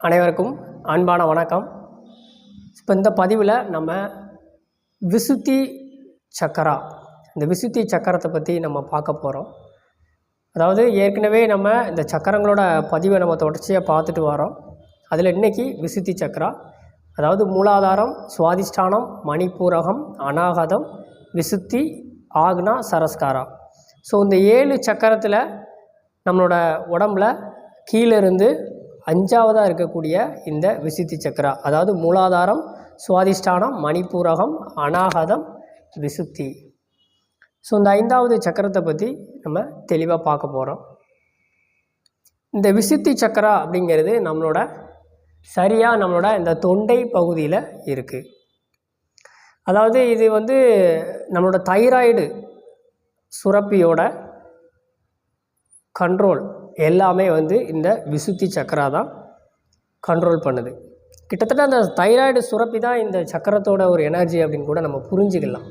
அனைவருக்கும் அன்பான வணக்கம். இப்போ இந்த பதிவில் நம்ம விசுத்தி சக்கரா இந்த விசுத்தி சக்கரத்தை பற்றி நம்ம பார்க்க போகிறோம் அதாவது ஏற்கனவே நம்ம இந்த சக்கரங்களோட பதிவை நம்ம தொடர்ச்சியாக பார்த்துட்டு வரோம். அதில் இன்னைக்கு விசுத்தி சக்கரா அதாவது மூலாதாரம் சுவாதிஷ்டானம் மணிப்பூரகம் அநாகதம் விசுத்தி ஆக்னா சரஸ்காரா. ஸோ இந்த ஏழு சக்கரத்தில் நம்மளோட உடம்புல கீழே இருந்து அஞ்சாவதாக இருக்கக்கூடிய இந்த விசுத்தி சக்கரா அதாவது மூலாதாரம் சுவாதிஷ்டானம் மணிப்பூரகம் அனாகதம் விசுத்தி. ஸோ இந்த ஐந்தாவது சக்கரத்தை பற்றி நம்ம தெளிவாக பார்க்க போகிறோம் இந்த விசுத்தி சக்கரா அப்படிங்கிறது நம்மளோட சரியாக நம்மளோட இந்த தொண்டை பகுதியில் இருக்குது அதாவது இது வந்து நம்மளோட தைராய்டு சுரப்பியோட கண்ட்ரோல் எல்லாமே வந்து இந்த விசுத்தி சக்கரா தான் கண்ட்ரோல் பண்ணுது. கிட்டத்தட்ட அந்த தைராய்டு சுரப்பி தான் இந்த சக்கரத்தோட ஒரு எனர்ஜி அப்படின்னு கூட நம்ம புரிஞ்சுக்கலாம்.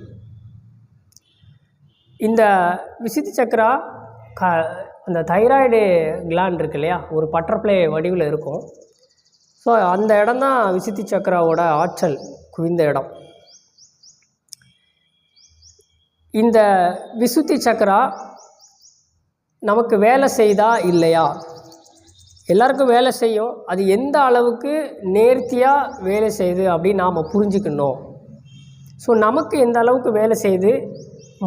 இந்த விசுத்தி சக்கரா க அந்த தைராய்டு கிளாண்ட் இருக்கு இல்லையா? ஒரு பட்டர்ஃப்ளை வடிவில் இருக்கும். ஸோ அந்த இடம் தான் விசுத்தி சக்கராவோட ஆற்றல் குவிந்த இடம். இந்த விசுத்தி சக்கரா நமக்கு வேலை செய்தா இல்லையா? எல்லாருக்கும் வேலை செய்யும். அது எந்த அளவுக்கு நேர்த்தியாக வேலை செய்யுது அப்படின்னு நாம் புரிஞ்சுக்கணும். ஸோ நமக்கு எந்த அளவுக்கு வேலை செய்யுது?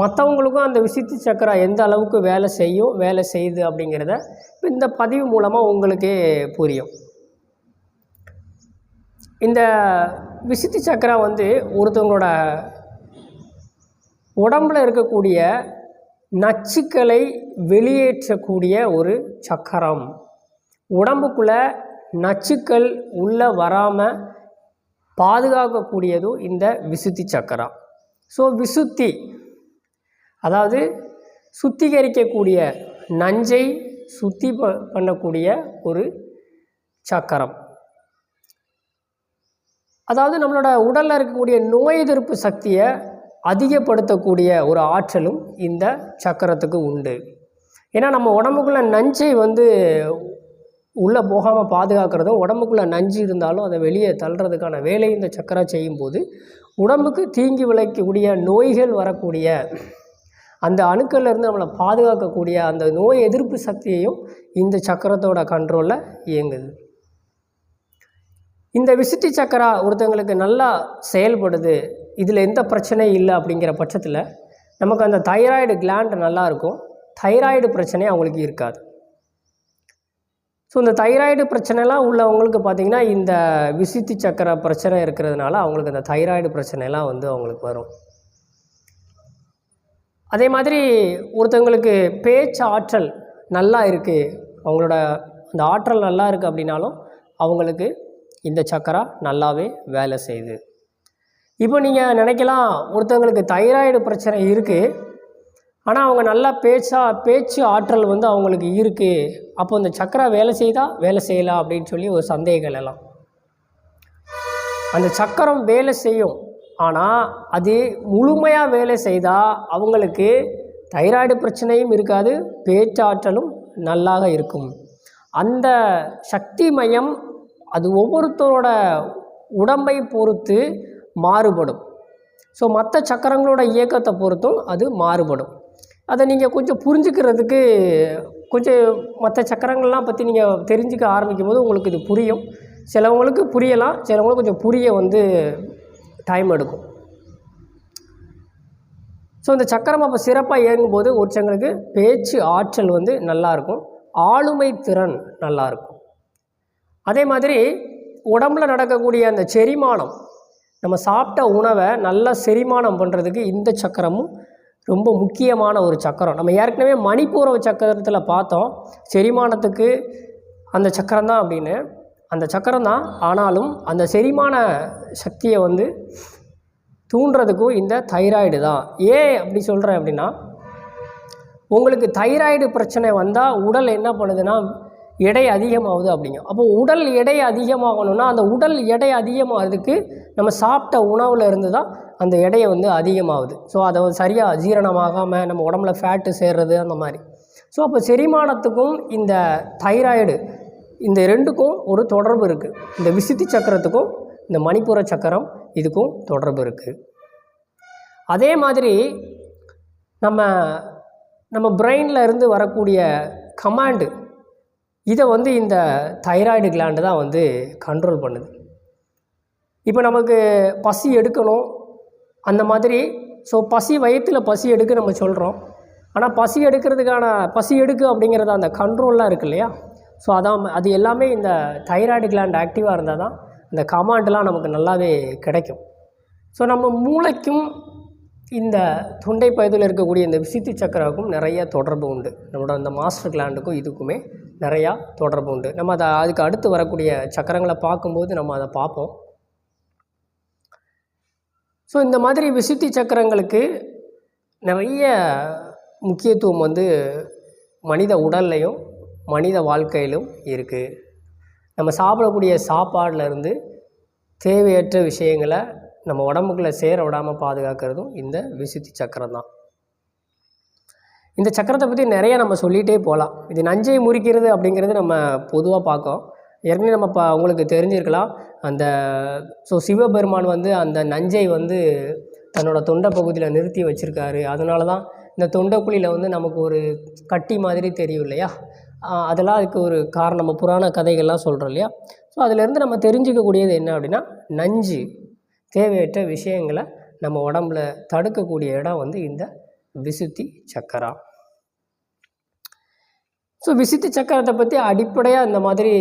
மற்றவங்களுக்கும் அந்த விசித்தி சக்கரா எந்த அளவுக்கு வேலை செய்யும் வேலை செய்யுது அப்படிங்கிறத இந்த பதிவு மூலமாக உங்களுக்கே புரியும். இந்த விசித்தி சக்கரா வந்து ஒருத்தவங்களோட உடம்பில் இருக்கக்கூடிய நச்சுக்களை வெளியேற்றக்கூடிய ஒரு சக்கரம். உடம்புக்குள்ளே நச்சுக்கள் உள்ளே வராமல் பாதுகாக்கக்கூடியதும் இந்த விசுத்தி சக்கரம். ஸோ விசுத்தி அதாவது சுத்திகரிக்கக்கூடிய நஞ்சை சுத்தி ப பண்ணக்கூடிய ஒரு சக்கரம். அதாவது நம்மளோட உடலில் இருக்கக்கூடிய நோய் எதிர்ப்பு சக்தியை அதிகப்படுத்தக்கூடிய ஒரு ஆற்றலும் இந்த சக்கரத்துக்கு உண்டு. ஏன்னா நம்ம உடம்புக்குள்ளே நஞ்சை வந்து உள்ளே போகாமல் பாதுகாக்கிறதும் உடம்புக்குள்ளே நஞ்சு இருந்தாலும் அதை வெளியே தள்ளுறதுக்கான வேலையை இந்த சக்கரா செய்யும்போது உடம்புக்கு தீங்கி விளைக்கக்கூடிய நோய்கள் வரக்கூடிய அந்த அணுக்கள்லேருந்து நம்மளை பாதுகாக்கக்கூடிய அந்த நோய் எதிர்ப்பு சக்தியையும் இந்த சக்கரத்தோட கண்ட்ரோலில் இயங்குது. இந்த விசிட்டி சக்கரா ஒருத்தங்களுக்கு நல்லா செயல்படுது இதில் எந்த பிரச்சனையும் இல்லை அப்படிங்கிற பட்சத்தில் நமக்கு அந்த தைராய்டு கிளாண்ட் நல்லாயிருக்கும். தைராய்டு பிரச்சனை அவங்களுக்கு இருக்காது. ஸோ இந்த தைராய்டு பிரச்சனைலாம் உள்ளவங்களுக்கு பார்த்திங்கன்னா இந்த விசித்தி சக்கர பிரச்சனை இருக்கிறதுனால அவங்களுக்கு இந்த தைராய்டு பிரச்சனைலாம் வந்து அவங்களுக்கு வரும். அதே மாதிரி ஒருத்தவங்களுக்கு பேச்சு ஆற்றல் நல்லா இருக்குது அவங்களோட அந்த ஆற்றல் நல்லா இருக்குது அப்படின்னாலும் அவங்களுக்கு இந்த சக்கரா நல்லாவே வேலை செய்யுது. இப்போ நீங்கள் நினைக்கலாம் ஒருத்தவங்களுக்கு தைராய்டு பிரச்சனை இருக்குது ஆனால் அவங்க நல்லா பேச்சா பேச்சு ஆற்றல் வந்து அவங்களுக்கு இருக்குது அப்போ இந்த சக்கரா வேலை செய்தா வேலை செய்யலாம் அப்படின்னு சொல்லி ஒரு சந்தேகங்கள் எல்லாம் அந்த சக்கரம் வேலை செய்யும். ஆனால் அது முழுமையாக வேலை செய்தால் அவங்களுக்கு தைராய்டு பிரச்சனையும் இருக்காது பேச்சாற்றலும் நல்லாக இருக்கும். அந்த சக்தி மையம் அது ஒவ்வொருத்தரோட உடம்பை பொறுத்து மாறுபடும். ஸோ மற்ற சக்கரங்களோட இயக்கத்தை பொறுத்தும் அது மாறுபடும். அதை நீங்கள் கொஞ்சம் புரிஞ்சுக்கிறதுக்கு கொஞ்சம் மற்ற சக்கரங்கள்லாம் பற்றி நீங்கள் தெரிஞ்சுக்க ஆரம்பிக்கும் போது உங்களுக்கு இது புரியும். சிலவங்களுக்கு புரியலாம் சிலவங்களுக்கு கொஞ்சம் புரிய வந்து டைம் எடுக்கும். ஸோ இந்த சக்கரம் அப்போ சிறப்பாக இயங்கும்போது ஒருத்தங்களுக்கு பேச்சு ஆற்றல் வந்து நல்லாயிருக்கும் ஆளுமை திறன் நல்லாயிருக்கும் அதே மாதிரி உடம்பில் நடக்கக்கூடிய அந்த செரிமானம் நம்ம சாப்பிட்ட உணவை நல்லா செரிமானம் பண்ணுறதுக்கு இந்த சக்கரமும் ரொம்ப முக்கியமான ஒரு சக்கரம். நம்ம ஏற்கனவே மணிப்பூரவ சக்கரத்தில் பார்த்தோம். செரிமானத்துக்கு அந்த சக்கரம் தான் அப்படின்னு. அந்த சக்கரம் தான் ஆனாலும் அந்த செரிமான சக்தியை வந்து தூண்டுறதுக்கும் இந்த தைராய்டு தான். ஏன் அப்படி சொல்கிறேன் அப்படின்னா உங்களுக்கு தைராய்டு பிரச்சனை வந்தால் உடல் என்ன பண்ணுதுன்னா எடை அதிகமாகுது அப்படிங்க. அப்போ உடல் எடை அதிகமாகணும்னா அந்த உடல் எடை அதிகமாகிறதுக்கு நம்ம சாப்பிட்ட உணவில் இருந்து தான் அந்த எடையை வந்து அதிகமாகுது. ஸோ அதை சரியாக ஜீரணமாகாமல் நம்ம உடம்புல ஃபேட்டு சேர்றது அந்த மாதிரி. ஸோ அப்போ செரிமானத்துக்கும் இந்த தைராய்டு இந்த ரெண்டுக்கும் ஒரு தொடர்பு இருக்குது இந்த விசித்தி சக்கரத்துக்கும் இந்த மணிப்புற சக்கரம் இதுக்கும் தொடர்பு இருக்குது அதே மாதிரி நம்ம நம்ம பிரெயினில் இருந்து வரக்கூடிய கமாண்டு இதை வந்து இந்த தைராய்டு கிளாண்டு தான் வந்து கண்ட்ரோல் பண்ணுது. இப்போ நமக்கு பசி எடுக்கணும் அந்த மாதிரி ஸோ பசி வயிற்றில் பசி எடுக்க நம்ம சொல்கிறோம் ஆனால் பசி எடுக்கிறதுக்கான பசி எடுக்கு அப்படிங்கிறது அந்த கண்ட்ரோல்லாம் இருக்கு இல்லையா? ஸோ அதான் அது எல்லாமே இந்த தைராய்டு கிளாண்ட் ஆக்டிவாக இருந்தால் தான் இந்த கமாண்டெலாம் நமக்கு நல்லாவே கிடைக்கும். ஸோ நம்ம மூளைக்கும் இந்த தொண்டை பகுதியில் இருக்கக்கூடிய இந்த விசித்தி சக்கராவுக்கும் நிறைய தொடர்பு உண்டு. நம்மளோட அந்த மாஸ்டர் கிளாண்டுக்கும் இதுக்குமே நிறையா தொடர்பு உண்டு. நம்ம அதை அதுக்கு அடுத்து வரக்கூடிய சக்கரங்களை பார்க்கும்போது நம்ம அதை பார்ப்போம். ஸோ இந்த மாதிரி விசுத்தி சக்கரங்களுக்கு நிறைய முக்கியத்துவம் வந்து மனித உடல்லையும் மனித வாழ்க்கையிலும் இருக்குது நம்ம சாப்பிடக்கூடிய சாப்பாடில் இருந்து தேவையற்ற விஷயங்களை நம்ம உடம்புக்குள்ளே சேர விடாமல் பாதுகாக்கிறதும் இந்த விசுத்தி சக்கரம் தான் இந்த சக்கரத்தை பற்றி நிறைய நம்ம சொல்லிகிட்டே போகலாம் இது நஞ்சை முறிக்கிறது அப்படிங்கிறது நம்ம பொதுவாக பார்க்கோம் ஏற்கனவே நம்ம ப உங்களுக்கு தெரிஞ்சிருக்கலாம். அந்த ஸோ சிவபெருமான் வந்து அந்த நஞ்சை வந்து தன்னோட தொண்டை பகுதியில் நிறுத்தி வச்சுருக்காரு. அதனால தான் இந்த தொண்டைக்குழியில் வந்து நமக்கு ஒரு கட்டி மாதிரி தெரியும் இல்லையா? அதெல்லாம் அதுக்கு ஒரு காரணம். நம்ம புராண கதைகள்லாம் சொல்கிறோம் இல்லையா? ஸோ அதிலேருந்து நம்ம தெரிஞ்சுக்கக்கூடியது என்ன அப்படின்னா நஞ்சு. தேவையற்ற விஷயங்களை நம்ம உடம்புல தடுக்கக்கூடிய இடம் வந்து இந்த விசுத்தி சக்கரா ஸோ விசுத்தி சக்கரத்தை பற்றி அடிப்படையாக இந்த மாதிரி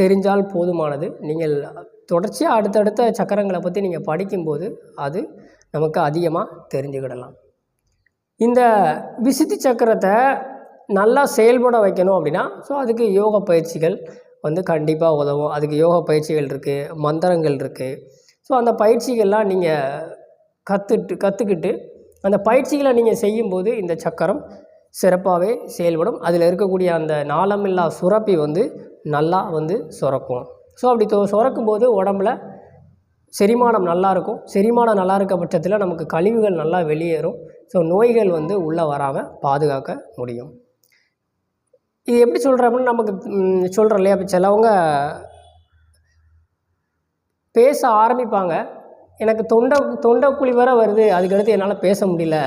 தெரிஞ்சால் போதுமானது. நீங்கள் தொடர்ச்சியாக அடுத்தடுத்த சக்கரங்களை பற்றி நீங்கள் படிக்கும்போது அது நமக்கு அதிகமாக தெரிஞ்சுக்கிடலாம். இந்த விசுத்தி சக்கரத்தை நல்லா செயல்பட வைக்கணும் அப்படின்னா ஸோ அதுக்கு யோக பயிற்சிகள் வந்து கண்டிப்பாக உதவும். அதுக்கு யோக பயிற்சிகள் இருக்குது மந்திரங்கள் இருக்குது ஸோ அந்த பயிற்சிகள்லாம் நீங்கள் கற்றுட்டு கற்றுக்கிட்டு அந்த பயிற்சிகளை நீங்கள் செய்யும்போது இந்த சக்கரம் சிறப்பாகவே செயல்படும். அதில் இருக்கக்கூடிய அந்த நாளமில்லா சுரப்பி வந்து நல்லா வந்து சுரக்கும். ஸோ அப்படி தொ சுரக்கும் போது உடம்புல செரிமானம் நல்லா இருக்கும். செரிமானம் நல்லா இருக்க பட்சத்தில் நமக்கு கழிவுகள் நல்லா வெளியேறும். ஸோ நோய்கள் வந்து உள்ளே வராமல் பாதுகாக்க முடியும். இது எப்படி சொல்கிறோம்னு அப்படின்னு நமக்கு சொல்கிறோம் இல்லையா? இப்போ சிலவங்க பேச ஆரம்பிப்பாங்க. எனக்கு தொண்டை தொண்டைக்குழி வர வருது. அதுக்கடுத்து என்னால் பேச முடியல.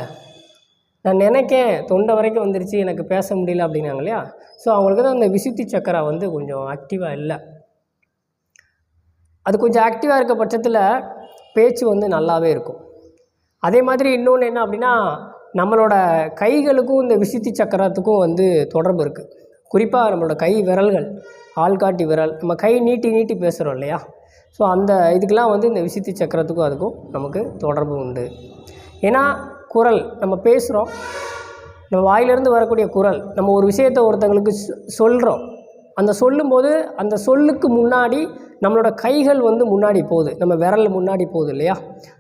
நான் நினைக்கேன் தொண்டை வரைக்கும் வந்துருச்சு எனக்கு பேச முடியல அப்படின்னாங்க இல்லையா? ஸோ அவங்களுக்கு தான் அந்த விசுத்தி சக்கரா வந்து கொஞ்சம் ஆக்டிவாக இல்லை. அது கொஞ்சம் ஆக்டிவாக இருக்க பட்சத்தில் பேச்சு வந்து நல்லாவே இருக்கும். அதே மாதிரி இன்னொன்று என்ன அப்படின்னா நம்மளோட கைகளுக்கும் இந்த விசுத்தி சக்கரத்துக்கும் வந்து தொடர்பு இருக்குது குறிப்பாக நம்மளோட கை விரல்கள். ஆள்காட்டி விரல். நம்ம கை நீட்டி நீட்டி பேசுகிறோம் இல்லையா? ஸோ அந்த இதுக்கெலாம் வந்து இந்த விசித்தி சக்கரத்துக்கும் அதுக்கும் நமக்கு தொடர்பு உண்டு. ஏன்னா குரல் நம்ம பேசுகிறோம் நம்ம வாயிலிருந்து வரக்கூடிய குரல் நம்ம ஒரு விஷயத்தை ஒருத்தங்களுக்கு சொல்கிறோம் அந்த சொல்லும்போது அந்த சொல்லுக்கு முன்னாடி நம்மளோட கைகள் வந்து முன்னாடி போகுது. நம்ம விரல் முன்னாடி போகுது இல்லையா?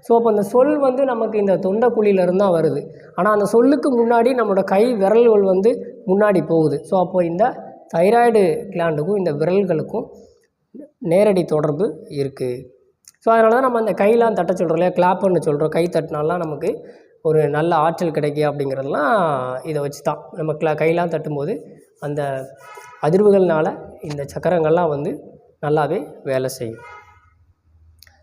ஸோ அப்போ அந்த சொல் வந்து நமக்கு இந்த தொண்டைக்குழியிலேருந்து தான் வருது. ஆனால் அந்த சொல்லுக்கு முன்னாடி நம்மளோட கை விரல்கள் வந்து முன்னாடி போகுது. ஸோ அப்போ இந்த தைராய்டு கிளாண்டுக்கும் இந்த விரல்களுக்கும் நேரடி தொடர்பு இருக்குது ஸோ அதனால தான் நம்ம அந்த கையெல்லாம் தட்ட சொல்கிறோம் இல்லையா? கிளாப்புன்னு சொல்கிறோம் கை தட்டினாலாம் நமக்கு ஒரு நல்ல ஆற்றல் கிடைக்கும் அப்படிங்கிறதெல்லாம் இதை வச்சு தான் நம்ம கிளா கையெல்லாம் தட்டும்போது அந்த அதிர்வுகள்னால் இந்த சக்கரங்கள்லாம் வந்து நல்லாவே வேலை செய்யும்.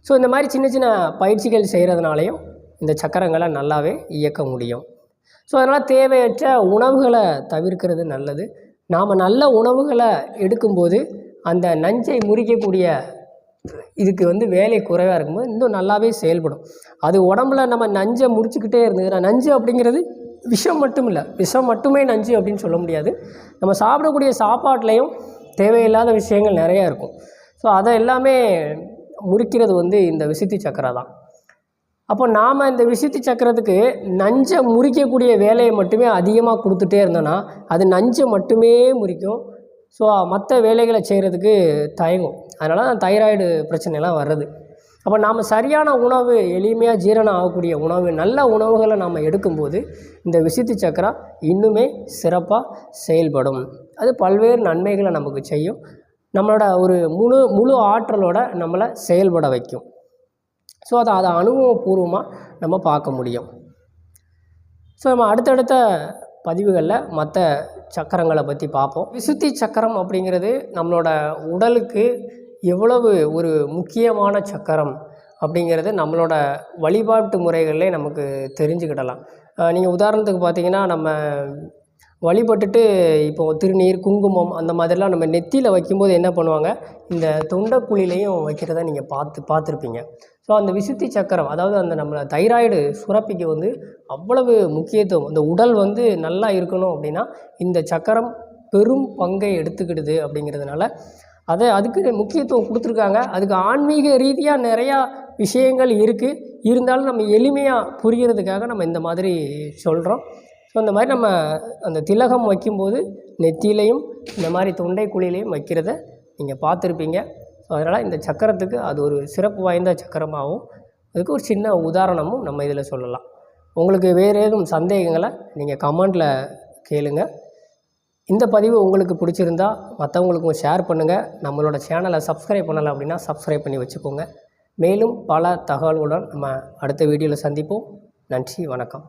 ஸோ இந்த மாதிரி சின்ன சின்ன பயிற்சிகள் செய்கிறதுனாலையும் இந்த சக்கரங்களை நல்லாவே இயக்க முடியும். ஸோ அதனால் தேவையற்ற உணவுகளை தவிர்க்கிறது நல்லது. நாம் நல்ல உணவுகளை எடுக்கும்போது அந்த நஞ்சை முறிக்கக்கூடிய இதுக்கு வந்து வேலை குறைவாக இருக்கும்போது இன்னும் நல்லாவே செயல்படும். அது உடம்புல நம்ம நஞ்சை முறிச்சுக்கிட்டே இருந்ததுன்னா நஞ்சு அப்படிங்கிறது விஷம் மட்டும் இல்லை விஷம் மட்டுமே நஞ்சு அப்படின்னு சொல்ல முடியாது. நம்ம சாப்பிடக்கூடிய சாப்பாட்லேயும் தேவையில்லாத விஷயங்கள் நிறையா இருக்கும். ஸோ அதை எல்லாமே முறிக்கிறது வந்து இந்த விசித்தி சக்கரை தான் அப்போ நாம் இந்த விசித்தி சக்கரத்துக்கு நஞ்சை முறிக்கக்கூடிய வேலையை மட்டுமே அதிகமாக கொடுத்துட்டே இருந்தோன்னா அது நஞ்சை மட்டுமே முறிக்கும். ஸோ மற்ற வேலைகளை செய்கிறதுக்கு தயங்கும். அதனால தான் தைராய்டு பிரச்சனைலாம் வர்றது. அப்போ நாம் சரியான உணவு எளிமையாக ஜீரணம் ஆகக்கூடிய உணவு நல்ல உணவுகளை நாம் எடுக்கும்போது இந்த விசித்தி சக்கரா இன்னுமே சிறப்பாக செயல்படும். அது பல்வேறு நன்மைகளை நமக்கு செய்யும். நம்மளோட ஒரு முழு முழு ஆற்றலோட நம்மளை செயல்பட வைக்கும். ஸோ அதை அதை அனுபவபூர்வமாக நம்ம பார்க்க முடியும். ஸோ நம்ம அடுத்தடுத்த பதிவுகளில் மற்ற சக்கரங்களை பற்றி பார்ப்போம். விசுத்தி சக்கரம் அப்படிங்கிறது நம்மளோட உடலுக்கு எவ்வளவு ஒரு முக்கியமான சக்கரம் அப்படிங்கிறது நம்மளோட வழிபாட்டு முறைகளிலே நமக்கு தெரிஞ்சுக்கிடலாம். நீங்கள் உதாரணத்துக்கு பார்த்தீங்கன்னா நம்ம வழிபட்டுட்டு இப்போ திருநீர் குங்குமம் அந்த மாதிரிலாம் நம்ம நெத்தியில் வைக்கும்போது என்ன பண்ணுவாங்க? இந்த தொண்டைக்குழிலையும் வைக்கிறத நீங்கள் பார்த்து பார்த்துருப்பீங்க. ஸோ அந்த விசுத்தி சக்கரம் அதாவது அந்த நம்மளை தைராய்டு சுரப்பிக்கு வந்து அவ்வளவு முக்கியத்துவம். இந்த உடல் வந்து நல்லா இருக்கணும் அப்படின்னா இந்த சக்கரம் பெரும் பங்கை எடுத்துக்கிடுது அப்படிங்கிறதுனால அதை அதுக்கு முக்கியத்துவம் கொடுத்துருக்காங்க. அதுக்கு ஆன்மீக ரீதியாக நிறையா விஷயங்கள் இருக்குது இருந்தாலும் நம்ம எளிமையாக புரிகிறதுக்காக நம்ம இந்த மாதிரி சொல்கிறோம் ஸோ இந்த மாதிரி நம்ம அந்த திலகம் வைக்கும்போது நெத்தியிலையும் இந்த மாதிரி தொண்டை குழியிலையும் வைக்கிறத நீங்கள் பார்த்துருப்பீங்க. ஸோ அதனால் இந்த சக்கரத்துக்கு அது ஒரு சிறப்பு வாய்ந்த சக்கரமாகவும் அதுக்கு ஒரு சின்ன உதாரணமும் நம்ம இதில் சொல்லலாம். உங்களுக்கு வேறு ஏதும் சந்தேகங்களை நீங்கள் கமெண்டில் கேளுங்க. இந்த பதிவு உங்களுக்கு பிடிச்சிருந்தா மற்றவங்களுக்கும் ஷேர் பண்ணுங்கள் நம்மளோட சேனலை சப்ஸ்கிரைப் பண்ணலை அப்படின்னா சப்ஸ்கிரைப் பண்ணி வச்சுக்கோங்க. மேலும் பல தகவல்களுடன் நம்ம அடுத்த வீடியோவில் சந்திப்போம். நன்றி வணக்கம்.